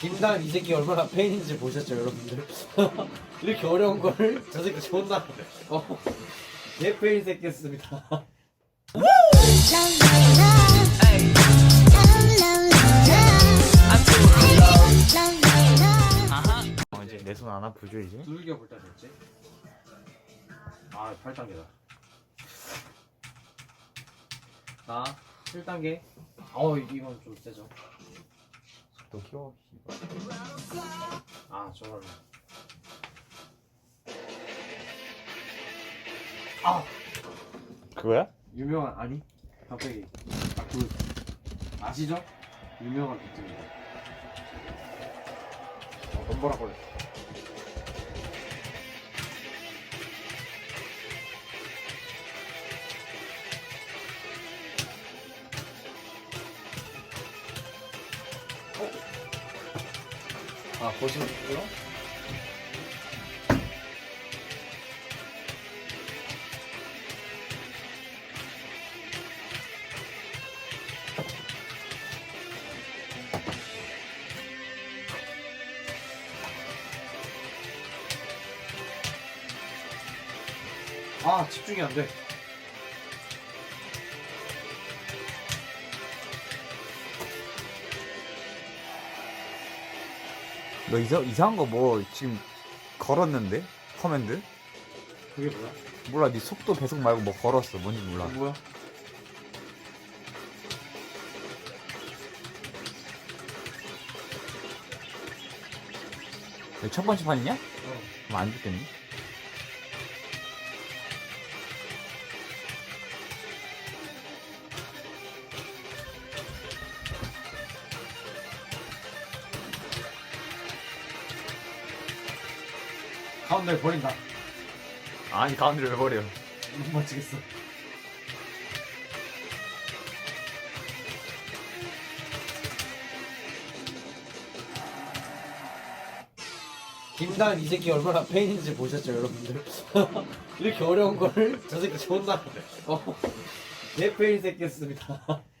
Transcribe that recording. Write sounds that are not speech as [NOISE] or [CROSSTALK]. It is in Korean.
김다은 이 새끼 얼마나 페인인지 보셨죠 여러분들? [LAUGHS] 이렇게 어려운 거를 저 새끼 존나 어, 개 페인 새끼였습니다 어, 이제 내 손 안 아프죠 이제? 두들겨 볼때 됐지? 아 8단계다 나 7단계 어 이건 좀 세죠 또 키워 아 저걸. 아! 그거야? 유명한 아니? 갑자기. 아, 그 아시죠? 유명한 비트입니다. 어, 넘버라 걸렸어 아 보시는군요 아 집중이 안 돼 너 이상, 이상한 거 뭐 지금 걸었는데? 커맨드? 그게 뭐야? 몰라 네 속도 배속 말고 뭐 걸었어 뭔지 몰라 뭐야? 첫 번째 판이냐? 어. 그럼 안 죽겠니? 가운데 버린다. 아니 가운데를 왜 버려? 못 맞추겠어. 김다은 이 새끼 얼마나 페인인지 보셨죠 여러분들? [LAUGHS] 이렇게 어려운 거를 저 새끼 존나 어, 개 페인 새끼였습니다 [LAUGHS]